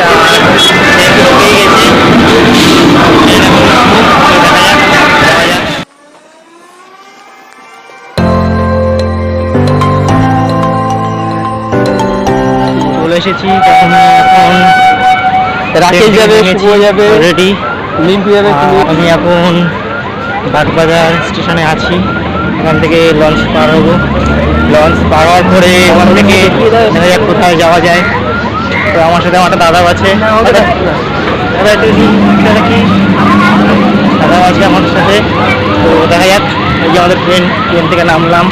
আর। চলে এসেছি তখন এখন রাকেশ যাবে, শুভ যাবে। রেডি লিম্পি যাবে আমি এখন বাগবাজার স্টেশনে আছি এখান থেকে লঞ্চ পার হব লঞ্চ পার হওয়ার পরে ওখান থেকে কোথায় যাওয়া যায় তো আমার সাথে আমার একটা দাদাও আছে। দাদাও আছে আমার সাথে। তো দেখা যাক এই যে আমাদের ট্রেন ট্রেন থেকে নামলাম।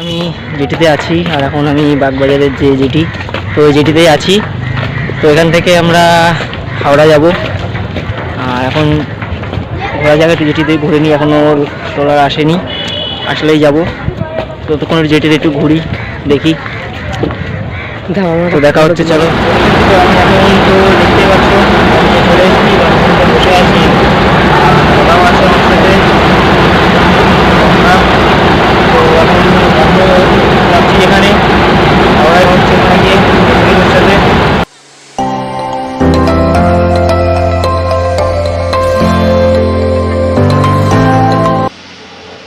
আমি জেটিতে আছি আর এখন আমি বাগবাজারের যে জেটি তো জেটিতেই আছি। তো এখান থেকে আমরা হাওড়া যাব। আর এখন ঘোরা জায়গাটা জেটিতে ঘুরে নিই এখনও ট্রলার আসেনি। আসলেই যাব। ততক্ষণ জেটিতে একটু ঘুরি দেখি। তো দেখা হচ্ছে চলো।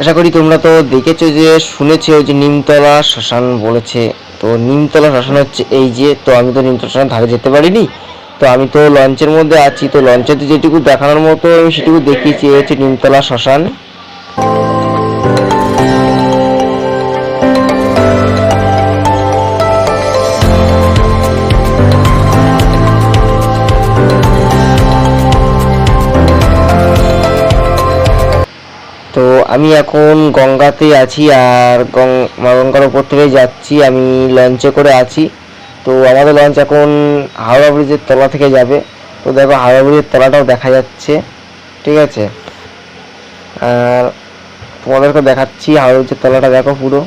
আশা করি তোমরা তো দেখেছ যে শুনেছো যে নিমতলা শ্মশান বলেছে। তো নিমতলা শ্মশান হচ্ছে এই যে, তো আমি তো নিমতলা শ্মশান ধারে যেতে পারিনি। তো আমি তো লঞ্চের মধ্যে আছি। তো লঞ্চেতে যেটুকু দেখানোর মতো আমি সেটুকু দেখিয়েছি হচ্ছে নিমতলা শ্মশান। আমি এখন গঙ্গাতে আছি আর গঙ্গার ওপর থেকে যাচ্ছি, আমি লঞ্চে করে আছি। তো আমাদের লঞ্চ এখন হাওড়া ব্রিজের তলা থেকে যাবে। তো দেখো হাওড়া ব্রিজের তলাটাও দেখা যাচ্ছে, ঠিক আছে? আর তোমাদেরকে দেখাচ্ছি হাওড়া ব্রিজের তলাটা, দেখো পুরো।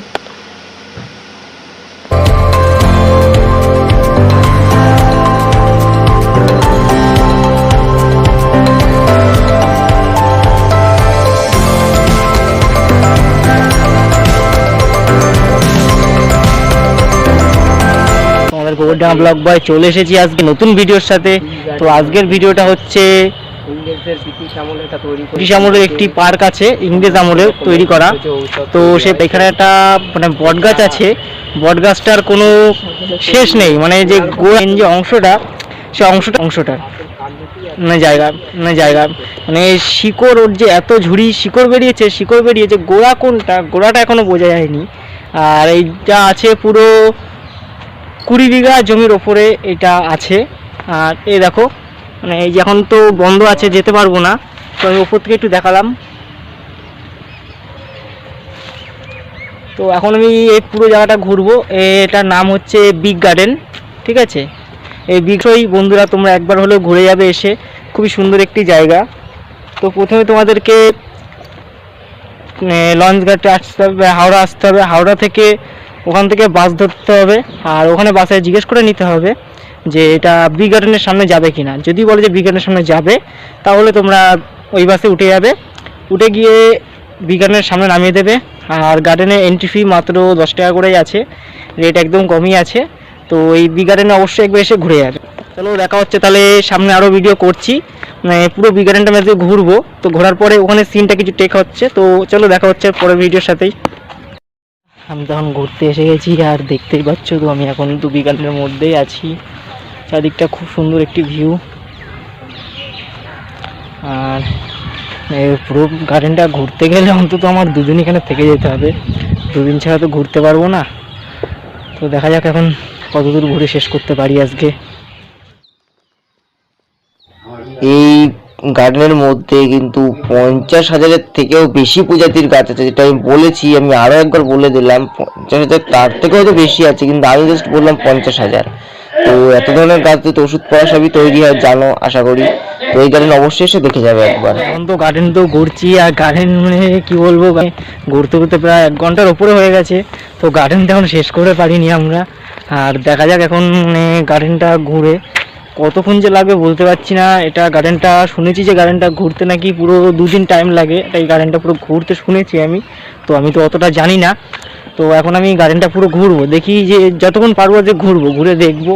গোবরডাঙ্গা ব্লগ বয় চলে এসেছি আজকে নতুন ভিডিওর সাথে। তো আজকের ভিডিওটা হচ্ছে একটি পার্ক আছে, ইংরেজ আমলে তৈরি করা। তো সে এখানে একটা মানে বটগাছ আছে। বটগাছটার কোনো শেষ নেই মানে যে গোড়া যে অংশটা, সে অংশটা অংশটা মানে জায়গা মানে জায়গা। মানে শিকড় ওর যে এত ঝুড়ি শিকড় বেরিয়েছে শিকড় বেরিয়েছে, গোড়া কোনটা, গোড়াটা এখনও বোঝা যায়নি। আর এইটা আছে পুরো কুড়ি বিঘা জমির ওপরে এটা আছে। আর এই দেখো মানে এই এখন তো বন্ধ আছে, যেতে পারব না। তো আমি ওপর থেকে একটু দেখালাম। তো এখন আমি এই পুরো জায়গাটা ঘুরবো। এটার নাম হচ্ছে বিগ গার্ডেন, ঠিক আছে? এই বিগই বন্ধুরা, তোমরা একবার হলেও ঘুরে যাবে এসে। খুবই সুন্দর একটি জায়গা। তো প্রথমে তোমাদেরকে লঞ্চ ঘাটে আসতে হবে, হাওড়া আসতে হবে। হাওড়া থেকে ওখান থেকে বাস ধরতে হবে। আর ওখানে বাসে জিজ্ঞেস করে নিতে হবে যে এটা বি গার্ডেনের সামনে যাবে কি না যদি বলে যে বি গার্ডেনের সামনে যাবে, তাহলে তোমরা ওই বাসে উঠে যাবে। উঠে গিয়ে বি গার্ডেনের সামনে নামিয়ে দেবে। আর গার্ডেনে এন্ট্রি ফি মাত্র দশ টাকা করেই আছে। রেট একদম কমই আছে। তো এই বি গার্ডেনে অবশ্যই একবার এসে ঘুরে যাবে চলো, দেখা হচ্ছে তাহলে সামনে আরও ভিডিও করছি। মানে পুরো বি গার্ডেনটা মেঝে ঘুরবো। তো ঘোরার পরে ওখানে সিনটা কিছু টেক হচ্ছে। তো চলো, দেখা হচ্ছে পরের ভিডিওর সাথেই। আমি তখন ঘুরতে এসে গেছি আর দেখতেই পাচ্ছ তো, আমি এখন দুবি গার্ডেনের মধ্যেই আছি। চারদিকটা খুব সুন্দর একটি ভিউ আর পুরো গার্ডেনটা ঘুরতে গেলে অন্তত আমার দুদিন এখানে থেকে যেতে হবে। দুদিন ছাড়া তো ঘুরতে পারব না। তো দেখা যাক এখন কতদূর ঘুরে শেষ করতে পারি আজকে। এই গার্ডেনের মধ্যে কিন্তু পঞ্চাশ হাজারের থেকেও বেশি প্রজাতির গাছ আছে, যেটা আমি বলেছি, আমি আরও একবার বলে দিলাম, পঞ্চাশ হাজার তার থেকেও হয়তো বেশি আছে, কিন্তু আমি জাস্ট বললাম পঞ্চাশ হাজার। তো এত ধরনের গাছ তো ওষুধ পড়া সবই তৈরি হয়, জানো, আশা করি। তো এই গার্ডেন অবশ্যই এসে দেখে যাবে একবার। এখন তো গার্ডেন তো ঘুরছি, আর গার্ডেন মানে কি বলব ঘুরতে ঘুরতে প্রায় এক ঘণ্টার উপরে হয়ে গেছে, তো গার্ডেনটা এখন শেষ করে পারিনি আমরা। আর দেখা যাক এখন মানে গার্ডেনটা ঘুরে কতক্ষণ যে লাগবে বলতে পারছি না। এটা গার্ডেনটা শুনেছি যে গার্ডেনটা ঘুরতে নাকি পুরো দুদিন টাইম লাগে। এই গার্ডেনটা পুরো ঘুরতে শুনেছি আমি। তো আমি তো অতটা জানি না। তো এখন আমি গার্ডেনটা পুরো ঘুরবো। দেখি যে যতক্ষণ পারব যে ঘুরবো। ঘুরে দেখব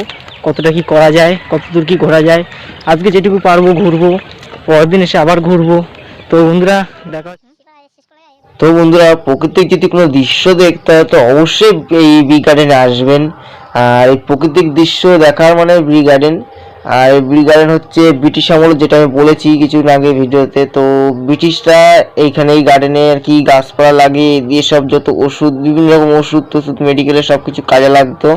কতটা কি করা যায় কত দূর কি ঘোরা যায়। আজকে যেটুকু পারব ঘুরবো। পরের দিন এসে আবার ঘুরবো। তো বন্ধুরা, দেখা তো বন্ধুরা প্রকৃতিক যদি কোনো দৃশ্য দেখতে হয়, তো অবশ্যই এই বি গার্ডেনে আসবেন। আর এই প্রাকৃতিক দৃশ্য দেখার মানে বি গার্ডেন আর ব্রি গার্ডেন হচ্ছে ব্রিটিশ আমল, যেটা আমি বলেছি কিছুদিন আগে ভিডিওতে। তো ব্রিটিশরা এইখানে এই গার্ডেনে আর কি গাছপালা লাগিয়ে দিয়ে সব যত ওষুধ, বিভিন্ন রকম ওষুধ টষুধ মেডিকেলের সব কিছু কাজে লাগতো।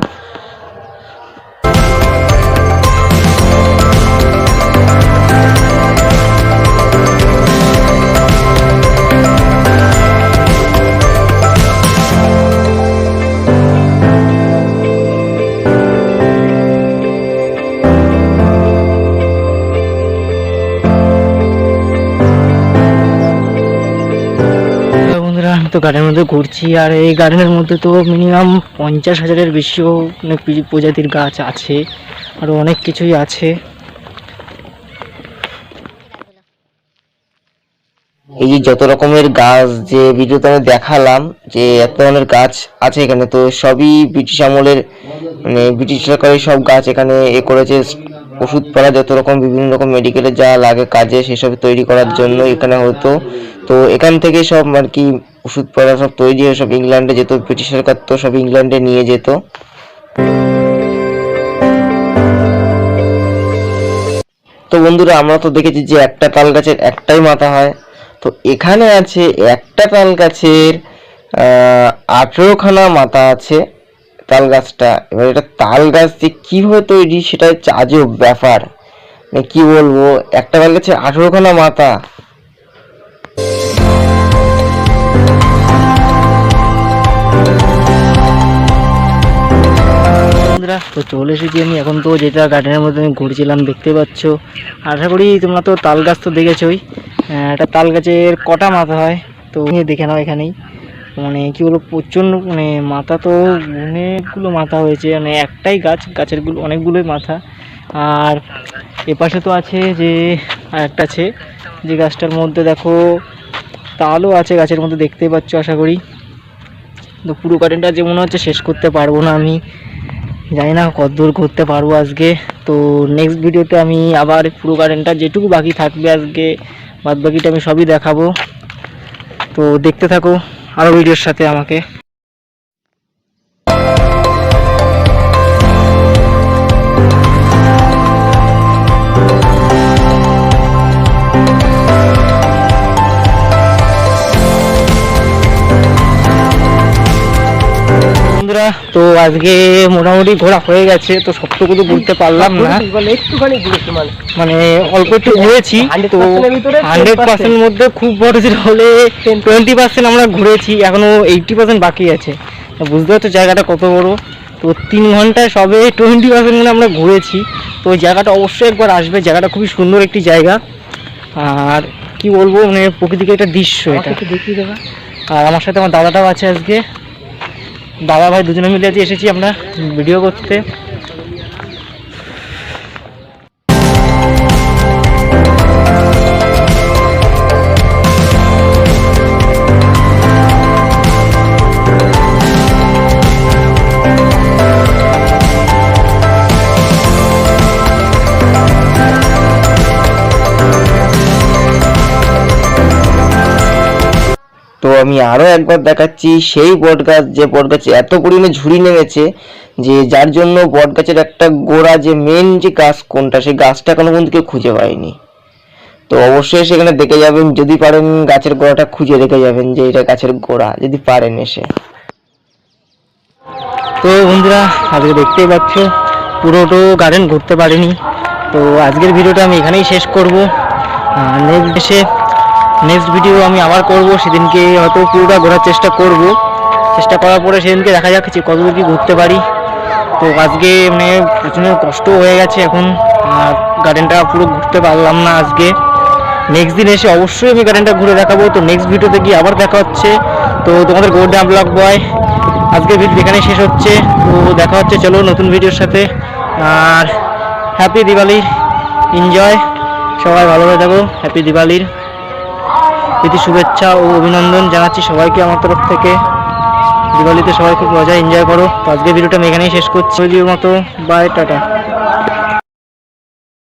তো গার্ডেনের মধ্যে ঘুরছি, আর এই গার্ডেনের মধ্যে তো মিনিমাম পঞ্চাশ হাজারের বেশিও অনেক প্রজাতির গাছ আছে আরও অনেক কিছুই আছে। এই যে যত রকমের গাছ, যে ভিডিওতে আমি দেখালাম, যে এত ধরনের গাছ আছে এখানে, তো সবই ব্রিটিশ আমলের মানে ব্রিটিশ সরকারের সব গাছ এখানে এ করেছে। ওষুধপালা যত রকম বিভিন্ন রকম মেডিকেলে যা লাগে কাজে সেসব তৈরি করার জন্য এখানে হতো। তো এখান থেকে সব আর কি ওষুধপালা সব তৈরি হয়ে সব ইংল্যান্ডে যেত, ব্রিটিশ সরকার তো সব ইংল্যান্ডে নিয়ে যেত। তো বন্ধুরা, আমরা তো দেখেছি যে একটা তাল গাছের একটাই মাথা হয়। তো এখানে আছে একটা তাল গাছের আঠেরোখানা মাথা আছে। তাল গাছটা এবার এটা তাল গাছ যে কীভাবে তৈরি সেটা হচ্ছে আজব ব্যাপার। মানে কী বলব? একটা তাল গাছের আঠেরোখানা মাথা। তো চলে এসেছি আমি। এখন তো যেটা গার্ডেনের মধ্যে আমি ঘুরছিলাম, দেখতে পাচ্ছ। আশা করি তোমরা তো তাল গাছ তো দেখেছই। একটা তাল গাছের কটা মাথা হয়? তো দেখে নাও এখানেই। মানে কি বলব, প্রচণ্ড মানে মাথা তো অনেকগুলো মাথা হয়েছে মানে একটাই গাছ, গাছেরগুলো অনেকগুলোই মাথা। আর এপাশে তো আছে যে একটা আছে, যে গাছটার মধ্যে দেখো তালও আছে গাছের মধ্যে, দেখতেই পাচ্ছ আশা করি। তো পুরো গার্ডেনটা যে মনে হচ্ছে শেষ করতে পারব না আমি। জানি না কতদূর ঘুরতে পারব আজকে। তো নেক্সট ভিডিওতে আমি আবার পুরো গার্ডেনটা যেটুকু বাকি থাকবে আজকে বাদ বাকিটা আমি সবই দেখাবো। তো দেখতে থাকো। আরও ভিডিওর সাথে আমাকে আজকে মোটামুটি ঘোরা হয়ে গেছে তো সবটুকু তো ঘুরতে পারলাম না। মানে। মানে অল্প একটু ঘুরেছি তো হান্ড্রেড পার্সেন্ট মধ্যে খুব বড় ছিল হলে টোয়েন্টি পার্সেন্ট আমরা ঘুরেছি এখনও এইটটি পার্সেন্ট বাকি আছে। বুঝতে পারছ জায়গাটা কত বড়? তো তিন ঘন্টায় সবে টোয়েন্টি পার্সেন্ট মানে আমরা ঘুরেছি। তো ওই জায়গাটা অবশ্যই একবার আসবে জায়গাটা খুবই সুন্দর একটি জায়গা। আর কি বলব মানে প্রকৃতিকে একটা দৃশ্য এটা। দেখিয়ে দেবে। আর আমার সাথে আমার দাদাটাও আছে আজকে। দাদা ভাই দুজনে মিলে এসেছি আমরা ভিডিও করতে। আমি আরও একবার দেখাচ্ছি, সেই বট গাছ যে বট গাছে এত পরিমাণে ঝুড়ি নেমেছে যে যার জন্য বট গাছের একটা গোড়া যে মেন যে গাছ কোনটা, সেই গাছটা এখনও পর্যন্ত কেউ খুঁজে পায়নি। তো অবশ্যই সেখানে দেখে যাবেন, যদি পারেন গাছের গোড়াটা খুঁজে দেখে যাবেন যে এটা গাছের গোড়া, যদি পারেন এসে। তো বন্ধুরা, আজকে দেখতেই পাচ্ছ, পুরোটো গার্ডেন ঘুরতে পারিনি। তো আজকের ভিডিওটা আমি এখানেই শেষ করব। নেক্সট এসে নেক্সট ভিডিও আমি আবার করব, সেদিনকে হয়তো পুরোটা ঘোরার চেষ্টা করব। চেষ্টা করার পরে সেদিনকে দেখা যাক যে কতদূর কি ঘুরতে পারি। তো আজকে মানে প্রচুর কষ্ট হয়ে গেছে এখন গার্ডেনটা পুরো ঘুরতে পারলাম না আজকে। নেক্সট দিন এসে অবশ্যই আমি গার্ডেনটা ঘুরে দেখাবো। তো নেক্সট ভিডিওতে গিয়ে আবার দেখা হচ্ছে। তো তোমাদের গোল্ডেন ব্লগ বয় আজকের ভিডিও এখানে শেষ হচ্ছে। তো দেখা হচ্ছে, চলো নতুন ভিডিওর সাথে। আর হ্যাপি দিওয়ালির এনজয় সবাই ভালোভাবে থাকো হ্যাপি দিওয়ালির প্রীতি শুভেচ্ছা ও অভিনন্দন জানাচ্ছি সবাইকে আমার তরফ থেকে। দিওয়ালিতে সবাই খুব মজা এনজয় করো। তো আজকে ভিডিওটা আমি এখানেই শেষ করছি। মতো বাই টাটা।